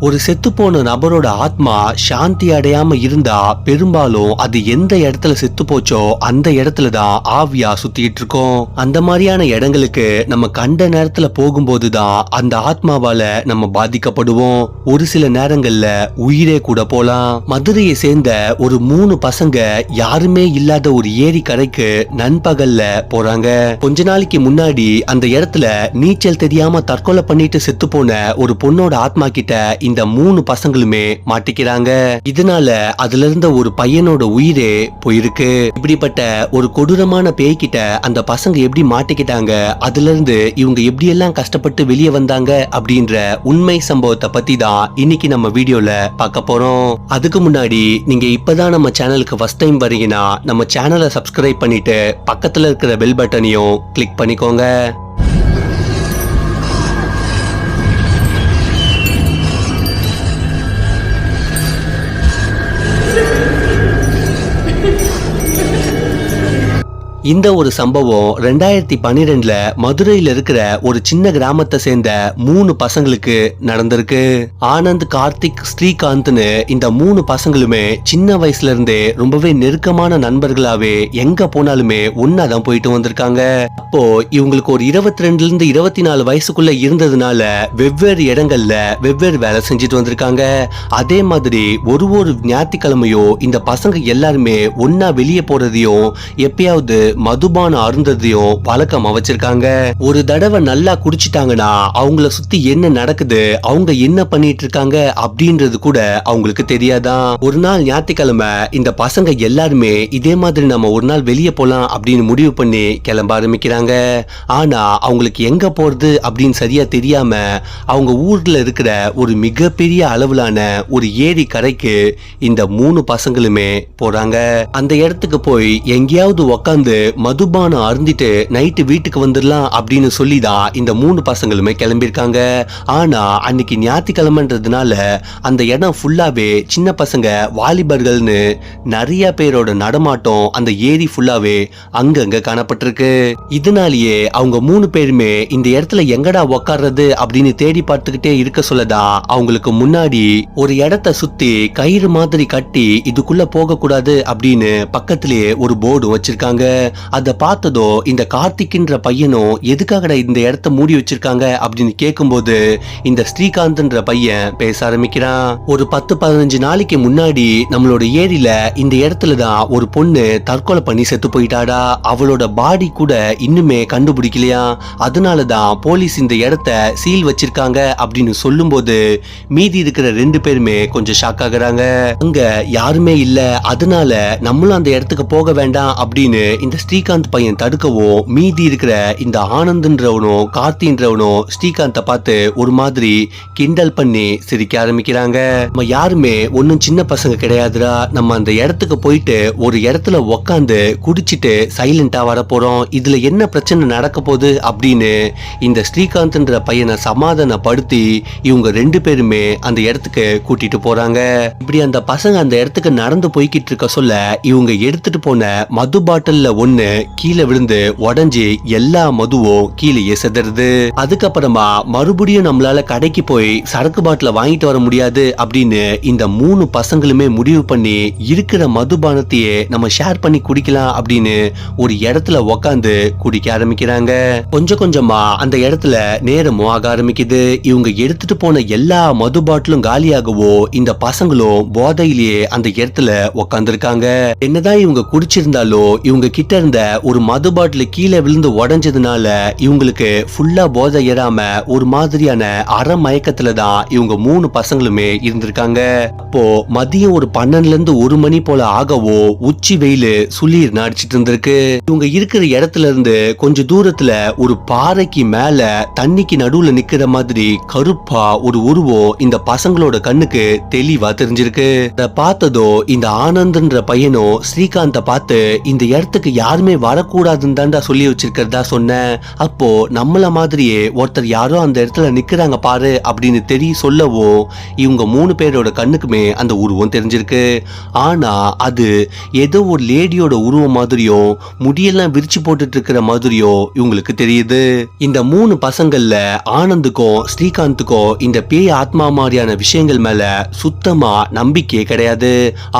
ஒரு செத்துப்போன நபரோட ஆத்மா சாந்தி அடையாம இருந்தா பெரும்பாலும் அது எந்த இடத்துல செத்து போச்சோ அந்த இடத்துல தான் ஆவியா சுத்திட்டு இருக்கோம். அந்த மாதிரியான இடங்களுக்கு நம்ம கண்ட நேரத்துல போகும்போது தான் அந்த ஆத்மாவால நம்ம பாதிக்கப்படுவோம். ஒரு சில நேரங்கள்ல உயிரே கூட போலாம். மதுரையை சேர்ந்த ஒரு மூணு பசங்க யாருமே இல்லாத ஒரு ஏரி கரைக்கு நண்பகல்ல போறாங்க. கொஞ்ச நாளைக்கு முன்னாடி அந்த இடத்துல நீச்சல் தெரியாம தற்கொலை பண்ணிட்டு செத்து போன ஒரு பொண்ணோட ஆத்மா கிட்ட இந்த மூணு பசங்களுமே மாட்டிக்கிறாங்க. இதனால அதுல இருந்த ஒரு பையனோட உயிரே போயிருக்கு. இப்படிப்பட்ட ஒரு கொடூரமான பேய்கிட்ட அந்த பசங்க எப்படி மாட்டிக்கிட்டாங்க? அதுல இருந்து இவங்க எப்படி எல்லாம் கஷ்டப்பட்டு வெளியே வந்தாங்க? அப்படின்ற உண்மை சம்பவத்தை பத்தி தான் இன்னைக்கு நம்ம வீடியோல பார்க்க போறோம். அதுக்கு முன்னாடி நீங்க இப்பதான் நம்ம சேனலுக்கு ஃபர்ஸ்ட் டைம் வரீங்கன்னா நம்ம சேனலை சப்ஸ்கிரைப் பண்ணிட்டு பக்கத்துல இருக்கிற பெல் பட்டனையும் கிளிக் பண்ணிக்கோங்க. இந்த ஒரு சம்பவம் ரெண்டாயிரத்தி பன்னிரெண்டுல மதுரையில இருக்கிற ஒரு சின்ன கிராமத்தை சேர்ந்த மூணு பசங்களுக்கு நடந்திருக்கு. ஆனந்த் கார்த்திக் ஸ்ரீகாந்த்னு இந்த மூணு பசங்களுமே சின்ன வயசுல இருந்தே ரொம்பவே நெருக்கமான நண்பர்களாவே எங்க போனாலுமே ஒன்னாதான் போயிட்டு வந்திருக்காங்க. அப்போ இவங்களுக்கு ஒரு இருபத்தி ரெண்டுல இருந்து இருபத்தி நாலு வயசுக்குள்ள இருந்ததுனால வெவ்வேறு இடங்கள்ல வெவ்வேறு வேலை செஞ்சுட்டு வந்திருக்காங்க. அதே மாதிரி ஒரு ஒரு ஞாயிற்றுக்கிழமையும் இந்த பசங்க எல்லாருமே ஒன்னா வெளியே போறதையும் எப்பயாவது மதுபானம் அருந்ததையும் பழக்கமா வச்சிருக்காங்க ஒரு தடவை நல்லா குடிச்சிட்டாங்கன்னா அவங்கள சுத்தி என்ன நடக்குது அவங்க என்ன பண்ணிட்டு இருக்காங்க அப்படின்றது கூட அவங்களுக்கு தெரியாதான் ஒரு நாள் ஞாயிற்றுக்கிழமை இந்த பசங்க எல்லாருமே இதே மாதிரி நம்ம ஒரு நாள் வெளியே போலாம் அப்படின்னு முடிவு பண்ணி கிளம்ப ஆரம்பிக்கிறாங்க. ஆனா அவங்களுக்கு எங்க போறது அப்படின்னு சரியா தெரியாம அவங்க ஊர்ல இருக்கிற ஒரு மிகப்பெரிய அளவிலான ஒரு ஏரி கரைக்கு இந்த மூணு பசங்களுமே போறாங்க. அந்த இடத்துக்கு போய் எங்கேயாவது உக்காந்து மதுபானம் அருந்திட்டு நைட்டு வீட்டுக்கு வந்துடலாம் அப்படின்னு சொல்லிதான் இந்த மூணு பசங்களுமே கிளம்பியிருக்காங்க. ஆனா அன்னைக்கு ஞாயிற்றுக்கிழமைன்றதுனால அந்த இடம் ஃபுல்லாவே சின்ன பசங்க வாலிபர்கள்னு நிறைய பேரோட நடமாட்டம் அந்த ஏரி ஃபுல்லாவே அங்கங்க காணப்பட்டிருக்கு. இதனாலேயே அவங்க மூணு பேருமே இந்த இடத்துல எங்கடா உக்காடுறது அப்படின்னு தேடி பார்த்துக்கிட்டே இருக்க சொல்லதா அவங்களுக்கு முன்னாடி ஒரு இடத்த சுத்தி கயிறு மாதிரி கட்டி இதுக்குள்ள போக கூடாது அப்படின்னு பக்கத்திலேயே ஒரு போர்டு வச்சிருக்காங்க. அதை பார்த்ததோ இந்த கார்த்திக்ன்ற பையனும் எதுக்காகடா இந்த இடத்த மூடி வச்சிருக்காங்க அப்படின்னு கேட்கும்போது இந்த ஸ்ரீகாந்த்ன்ற பையன் பேச ஆரம்பிக்கிறான். ஒரு பத்து பதினஞ்சு நாளைக்கு முன்னாடி நம்மளோட ஏரியில இந்த இடத்துல தான் ஒரு பொண்ணு தற்கொலை பண்ணி செத்து போயிட்டாடா. அவளோட பாடி கூட இன்னுமே கண்டுபிடிக்கலையா? அதனால தான் போலீஸ் இந்த இடத்த சீல் வச்சிருக்காங்க அப்படின்னு சொல்லும்போது மீதி இருக்கிற ரெண்டு பேருமே கொஞ்சம் ஷாக் ஆகுறாங்க. அங்க யாருமே இல்ல. அதனால நம்மளும் அந்த இடத்துக்கு போக வேண்டாம் அப்படின்னு இந்த ஸ்ரீகாந்த் பையன் தடுக்கவும் மீதி இருக்கிற இந்த ஆனந்த்ன்றவனும் கார்த்தின்றவனும் ஸ்ரீகாந்தை பார்த்து ஒரு மாதிரி கிண்டல் பண்ணி சிரிக்க ஆரம்பிக்கிறாங்க. நம்ம யாருமே ஒன்னும் சின்ன பசங்க கிடையாதுடா. நம்ம அந்த இடத்துக்கு போயிட்டு ஒரு இடத்துல உக்காந்து குடிச்சிட்டு சைலண்டா வர போறோம். இதுல என்ன பிரச்சனை நடக்க போகுது அப்படின்னு இந்த ஸ்ரீகாந்த்ன்ற பையனை சமாதானப்படுத்தி இவங்க ரெண்டு பேருமே அந்த இடத்துக்கு கூட்டிட்டு போறாங்க. இப்படி அந்த பசங்க அந்த இடத்துக்கு நடந்து போய்கிட்டு இருக்க சொல்ல இவங்க எடுத்துட்டு போன மது பாட்டில்ல ஒண்ணு கீழே விழுந்து உடைஞ்சு எல்லா மதுவும் கீழே செதறுது. அதுக்கப்புறமா மறுபடியும் நம்மளால கடைக்கு போய் சரக்கு பாட்டில வாங்கிட்டு வர முடியாது அப்படின்னு இந்த மூணு பசங்களுமே முடிவு பண்ணி இருக்கிற மதுபானத்தையே நம்ம ஷேர் பண்ணி குடிக்கலாம் அப்படின்னு ஒரு இடத்துல உக்காந்து குடிக்க ஆரம்பிக்கிறாங்க. கொஞ்சம் கொஞ்சமா அந்த இடத்துல நேரமும் ஆக ஆரம்பிக்குது. இவங்க எடுத்துட்டு போன எல்லா மது பாட்டிலும் காலியாகவோ இந்த பசங்களும் போதையிலேயே அந்த இடத்துல உக்காந்துருக்காங்க. என்னதான் இவங்க குடிச்சிருந்தாலும் இவங்க கிட்ட இருந்த ஒரு மது பாட்டில் கீழே விழுந்து உடைஞ்சதுனால இவங்களுக்கு ஃபுல்லா போதை ஏறாம ஒரு மாதிரியான அற மயக்கத்துல தான் இவங்க மூணு பசங்களுமே இருந்திருக்காங்க. அப்போ மதியம் ஒரு பன்னெண்டுல இருந்து ஒரு மணி போல ஆகவோ உச்சி வெயில் சுளீர் நடிச்சிட்டு இருந்திருக்கு. இவங்க இருக்கிற இடத்துல இருந்து கொஞ்சம் தூரத்துல ஒரு பாறைக்கு மேல தண்ணிக்கு நடுவுல நிக்கிற மாதிரி கருப்பா ஒரு உருவம் இந்த பசங்களோட கண்ணுக்கு தெளிவா தெரிஞ்சிருக்கு. அதை பார்த்ததோ இந்த ஆனந்த்ன்ற பையனும் ஸ்ரீகாந்த பார்த்து இந்த இடத்துக்கு யாருமே வரக்கூடாதுன்னு தான்டா சொல்லி வச்சிருக்கிறதா சொன்னேன் அப்போ நம்மள மாதிரியே ஒருத்தர் யாரோ அந்த இடத்துல நிக்கிறாங்க பாரு அப்படின்னு தெரிய சொல்லவோ இவங்க மூணு பேரோட கண்ணுக்குமே அந்த உருவம் தெரிஞ்சிருக்கு. ஆனா அது ஏதோ ஒரு லேடியோட உருவம் மாதிரியோ முடியெல்லாம் விரிச்சு போட்டுட்டு இருக்கிற மாதிரியோ இவங்களுக்கு தெரியுது. இந்த மூணு பசங்கள்ல ஆனந்துக்கும் ஸ்ரீகாந்துக்கும் இந்த பேய் ஆத்மா மாதிரியான விஷயங்கள் மேல சுத்தமா நம்பிக்கையே கிடையாது.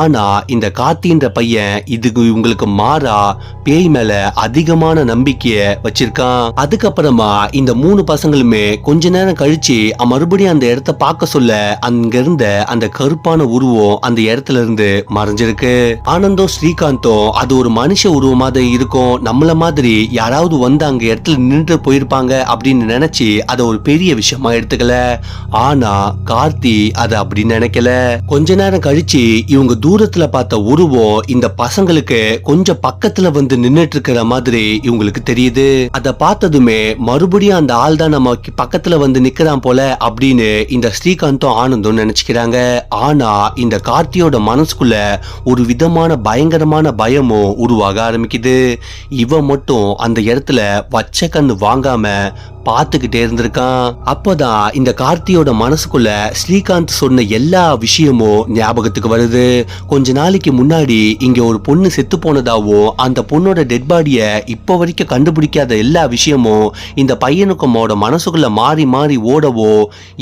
ஆனா இந்த கார்த்தின்ற பையன் இதுக்கு இவங்களுக்கு மாறா பேய் மேல அதிகமான நம்பிக்கைய வச்சிருக்கான். அதுக்கப்புறமா இந்த மூணு பசங்களுமே கொஞ்ச நேரம் கழிச்சு மறுபடியும் அந்த இடத்த பார்க்க சொல்ல அங்க இருந்த அந்த கருப்பான உருவம் அந்த இடத்துல இருந்து மறைஞ்சிருக்கு. ஆனந்தும் ஸ்ரீகாந்தும் அது ஒரு மனுஷ உருவமா தான் இருக்கும். நம்மள மாதிரி யாராவது வந்து அங்க இடத்துல நின்று போயிருப்பாங்க அப்படின்னு நினைச்சு அதை ஒரு பெரிய விஷயமா எடுத்துக்கல. ஆனா கார்த்தி அதை அப்படி நினைக்கல. கொஞ்ச நேரம் கழிச்சு இவங்க தூரத்துல பார்த்த உருவம் இந்த பசங்களுக்கு கொஞ்சம் பக்கத்துல வந்து நின்னுட்டு இருக்கிற மாதிரி இவங்களுக்கு தெரியுது. அதை பார்த்ததுமே மறுபடியும் அந்த ஆள் தான் நம்ம பக்கத்துல வந்து நிக்கிறான் போல அப்படின்னு இந்த ஸ்ரீகாந்தும் ஆனந்தும் நினைச்சுக்கிறாங்க. ஆனா இந்த கார்த்தியோட மனசுக்குள்ள ஒரு விதமான பயங்கரமான பயமும் உருவாக ஆரம்பிக்குது. இவன் மட்டும் அந்த இடத்துல வச்ச கண்ணு வாங்காம பார்த்துக்கிட்டே இருந்திருக்கான். அப்போதான் இந்த கார்த்தியோட மனசுக்குள்ள ஸ்ரீகாந்த் சொன்ன எல்லா விஷயமும் ஞாபகத்துக்கு வருது. கொஞ்ச நாளைக்கு முன்னாடி இங்க ஒரு பொண்ணு செத்து போனதாவும் அந்த பொண்ணோட டெட் பாடியை இப்போ வரைக்கும் கண்டுபிடிக்காத எல்லா விஷயமும் இந்த பையனுக்குமோட மனசுக்குள்ள மாறி மாறி ஓடவோ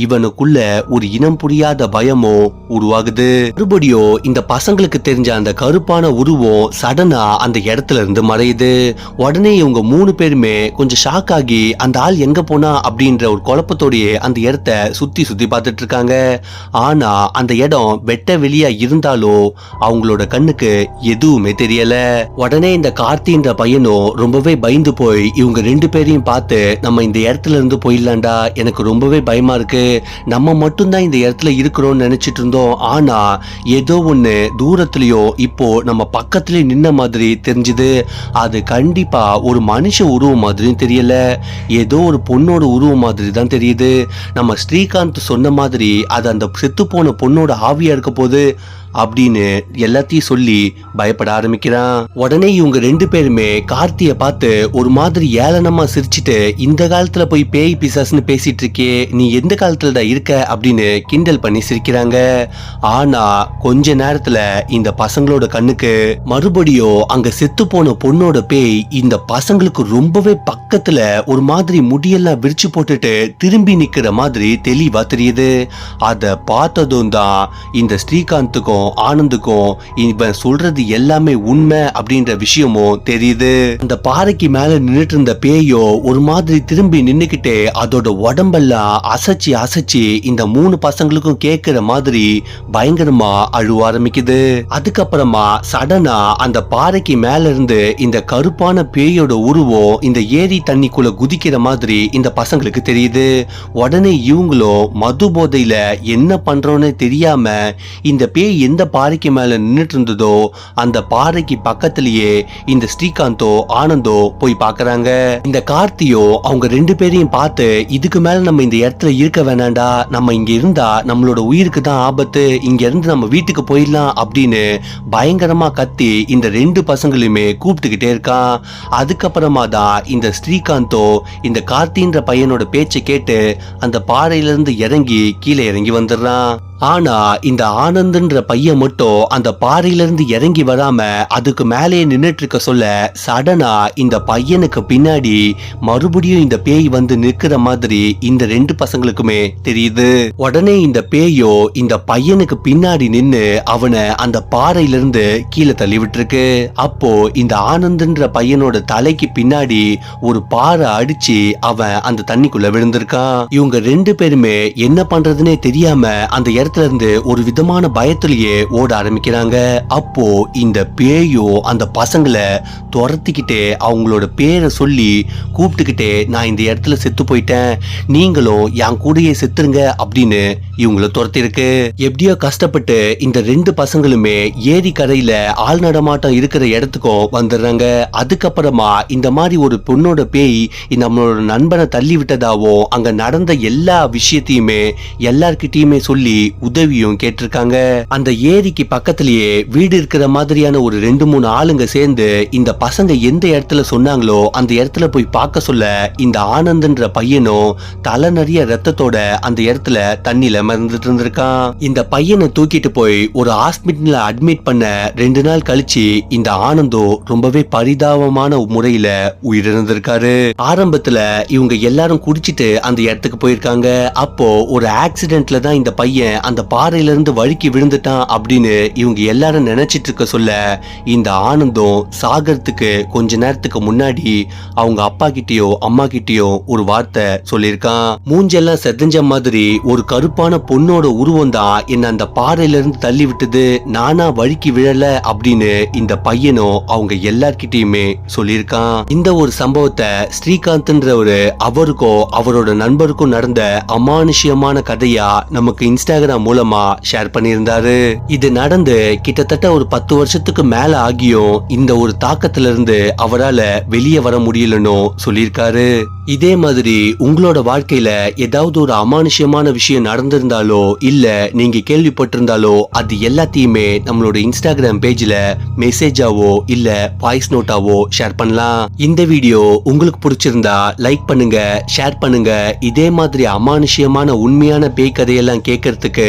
இவனுக்குள்ள ஒரு இனம் புரியாத பயமோ உருவாகுது. மறுபடியும் இந்த பசங்களுக்கு தெரிஞ்ச அந்த கருப்பான உருவம் சடனா அந்த இடத்துல இருந்து மறையுது. உடனே இவங்க மூணு பேருமே கொஞ்சம் ஷாக் ஆகி அந்த ஆள் எங்க போனா அப்படின்ற ஒரு குழப்பத்தோடயே அந்த இடத்த சுத்தி சுத்தி பார்த்துட்டு இருக்காங்க. ஆனா அந்த இடம் வெட்ட வெளியா இருந்தாலும் அவங்களோட கண்ணுக்கு எதுவுமே தெரியல. உடனே இந்த கார்த்தின்ற பையனும் ரொம்பவே பயந்து போய் இவங்க ரெண்டு பேரையும் பார்த்து நம்ம இந்த இடத்துல இருந்து போயிடலாண்டா எனக்கு ரொம்பவே பயமா இருக்கு. நம்ம மட்டும்தான் இந்த இடத்துல இருக்கிறோம்னு நினைச்சிட்டு இருந்தோம். ஆனா ஏதோ ஒண்ணு தூரத்துலயோ இப்போ நம்ம பக்கத்துலயே நின்ன மாதிரி தெரிஞ்சுது. அது கண்டிப்பா ஒரு மனுஷ உருவம் மாதிரியும் தெரியல. ஏதோ ஒரு பொண்ணோட உருவம் மாதிரி தான் தெரியுது. நம்ம ஸ்ரீகாந்த் சொன்ன மாதிரி அது அந்த செத்து போன பொண்ணோட ஆவியா இருக்க போது அப்படின்னு எல்லாத்தையும் சொல்லி பயப்பட ஆரம்பிக்கிறான். உடனே இவங்க ரெண்டு பேருமே கார்த்திய பார்த்து ஒரு மாதிரி ஏளனமா சிரிச்சிட்டு இந்த காலத்துல போய் பேய் பிசாசுன்னு பேசிட்டு இருக்கே நீ எந்த காலத்துல இருக்க? அப்படின்னு கிண்டல் பண்ணி சிரிக்கிறாங்க. ஆனா கொஞ்ச நேரத்துல இந்த பசங்களோட கண்ணுக்கு மறுபடியும் அங்க செத்து போன பொண்ணோட பேய் இந்த பசங்களுக்கு ரொம்பவே பக்கத்துல ஒரு மாதிரி முடியெல்லாம் விரிச்சு போட்டுட்டு திரும்பி நிக்கிற மாதிரி தெளிவா தெரியுது. அத பார்த்ததும் தான் இந்த ஸ்ரீகாந்துக்கும் ஆனந்துக்கும் இவன் சொல்றது எல்லாமே உண்மை அப்படின்ற விஷயமும் தெரியுது. அந்த பாறைக்கு மேல நின்னுட்டு இருந்த பேயோ ஒரு மாதிரி திரும்பி நின்னுக்கிட்டே அதோட உடம்பெல்லாம் அசைச்சு அசைச்சு இந்த மூணு பசங்களுக்கும் கேட்கிற மாதிரி பயங்கரமா அழுவ ஆரம்பிக்குது. அதுக்கப்புறமா சடனா அந்த பாறைக்கு மேல இருந்து இந்த கருப்பான பேயோட உருவம் இந்த ஏரி தண்ணிக்குள்ள குதிக்கிற மாதிரி இந்த பசங்களுக்கு தெரியுது. உடனே இவங்களும் மது போதையில என்ன பண்றோன்னு தெரியாம இந்த பேய் எந்த பாறைக்கு மேல நின்னுட்டு இருந்ததோ அந்த பாறைக்கு பக்கத்திலேயே இந்த ஸ்ரீகாந்தோ ஆனந்தோ போய் பாக்குறாங்க இந்த கார்த்தியோ அவங்க ரெண்டு பேரையும் பார்த்து இதுக்கு மேல நம்ம இந்த இடத்துல இருக்க வேணாண்டா நம்ம இங்க இருந்தா நம்மளோட உயிருக்கு தான் ஆபத்து. இங்க இருந்து நம்ம வீட்டுக்கு போயிடலாம். அப்படின்னு பயங்கரமா கத்தி இந்த ரெண்டு பசங்களையுமே கூப்பிட்டுக்கிட்டே இருக்கான். அதுக்கப்புறமா தான் இந்த ஸ்ரீகாந்தோ இந்த கார்த்தின்ற பையனோட பேச்சை கேட்டு அந்த பாறையில இருந்து இறங்கி கீழே இறங்கி வந்துடுறான். ஆனா இந்த ஆனந்த்ன்ற பையன் மட்டும் அந்த பாறையிலிருந்து இறங்கி வராம அதுக்கு மேலே நின்னுட்டு இருக்க சொல்ல சடனா இந்த பையனுக்கு பின்னாடி மறுபடியும் இந்த பேய் வந்து நிற்கிற மாதிரி இந்த ரெண்டு பசங்களுக்குமே தெரியுது. உடனே இந்த பேயோ இந்த பையனுக்கு பின்னாடி நின்னு அவனை அந்த பாறையில இருந்து கீழே தள்ளி விட்டுருக்கு அப்போ இந்த ஆனந்த்ன்ற பையனோட தலைக்கு பின்னாடி ஒரு பாறை அடிச்சு அவன் அந்த தண்ணிக்குள்ள விழுந்திருக்கான். இவங்க ரெண்டு பேருமே என்ன பண்றதுனே தெரியாம அந்த இடத்துல இருந்து ஒரு விதமான பயத்திலேயே ஓட ஆரம்பிக்கிறாங்க. அப்போ இந்த பேயோ அந்த பசங்களை துரத்திக்கிட்டே அவங்களோட பேரை சொல்லி கூப்பிட்டுக்கிட்டே நான் இந்த இடத்துல செத்து போயிட்டேன். நீங்களும் என் கூடயே செத்துருங்க அப்படின்னு இவங்கள துரத்திருக்கு. எப்படியோ கஷ்டப்பட்டு இந்த ரெண்டு பசங்களுமே ஏரி கரையில ஆள் நடமாட்டம் இருக்கிற இடத்துக்கும் வந்துடுறாங்க. அதுக்கப்புறமா இந்த மாதிரி ஒரு பொண்ணோட பேய் நம்மளோட நண்பனை தள்ளி விட்டதாவும் அங்க நடந்த எல்லா விஷயத்தையுமே எல்லார்கிட்டயுமே சொல்லி உதவியும் கேட்டிருக்காங்க. அந்த ஏரிக்கு பக்கத்திலேயே வீடு இருக்கிற மாதிரியான ஒரு ரெண்டு மூணு ஆளுங்க சேர்ந்து இந்த பசங்க எந்த இடத்துல சொன்னாங்களோ அந்த இடத்துல போய் பார்க்க சொல்ல இந்த ஆனந்த்ன்ற பையனும் தலை நிறைய ரத்தத்தோட அந்த இடத்துல தண்ணியில மறந்துட்டு இருந்திருக்கான். இந்த பையனை தூக்கிட்டு போய் ஒரு ஹாஸ்பிட்டல்ல அட்மிட் பண்ண ரெண்டு நாள் கழிச்சு இந்த ஆனந்தோ ரொம்பவே பரிதாபமான முறையில உயிரிழந்திருக்காரு. ஆரம்பத்துல இவங்க எல்லாரும் குடிச்சிட்டு அந்த இடத்துக்கு போயிருக்காங்க. அப்போ ஒரு ஆக்சிடென்ட்ல தான் இந்த பையன் அந்த பாறையிலிருந்து வழுக்கி விழுந்துட்டான் அப்படின்னு இவங்க எல்லாரும் நினைச்சிட்டு இருக்க சொல்ல இந்த ஆனந்தம் சாகறதுக்கு கொஞ்ச நேரத்துக்கு முன்னாடி அவங்க அப்பா கிட்டயோ அம்மா கிட்டயோ ஒரு வார்த்தை சொல்லியிருக்கான். மூஞ்செல்லாம் செதஞ்ச மாதிரி ஒரு கருப்பான பொண்ணோட உருவம் தான் என்ன அந்த பாறையில இருந்து தள்ளி விட்டது. நானா வழுக்கி விழல அப்படின்னு இந்த பையனும் அவங்க எல்லார்கிட்டயுமே சொல்லியிருக்கான். இந்த ஒரு சம்பவத்தை ஸ்ரீகாந்த்ன்றவரு அவருக்கும் அவரோட நண்பருக்கும் நடந்த அமானுஷ்யமான கதையா நமக்கு இன்ஸ்டாகிராம் மூலமா ஷேர் பண்ணியிருந்தாரு. இது நடந்து கிட்டத்தட்ட ஒரு பத்து வருஷத்துக்கு மேல ஆகியும் இந்த ஒரு தாக்கத்துல இருந்து அவரால வெளியே வர முடியலன்னு சொல்லியிருக்காரு. இதே மாதிரி உங்களோட வாழ்க்கையில ஏதாவது ஒரு அமானுஷ்யமான விஷயம் நடந்திருந்தாலோ இல்ல நீங்க கேள்விப்பட்டிருந்தாலோ அது எல்லாத்தையுமே நம்மளோட இன்ஸ்டாகிராம் பேஜ்ல மெசேஜாவோ இல்ல வாய்ஸ் நோட்டாவோ ஷேர் பண்ணலாம். இந்த வீடியோ உங்களுக்கு பிடிச்சிருந்தா லைக் பண்ணுங்க ஷேர் பண்ணுங்க. இதே மாதிரி அமானுஷ்யமான உண்மையான பேய் கதையெல்லாம் கேட்கறதுக்கு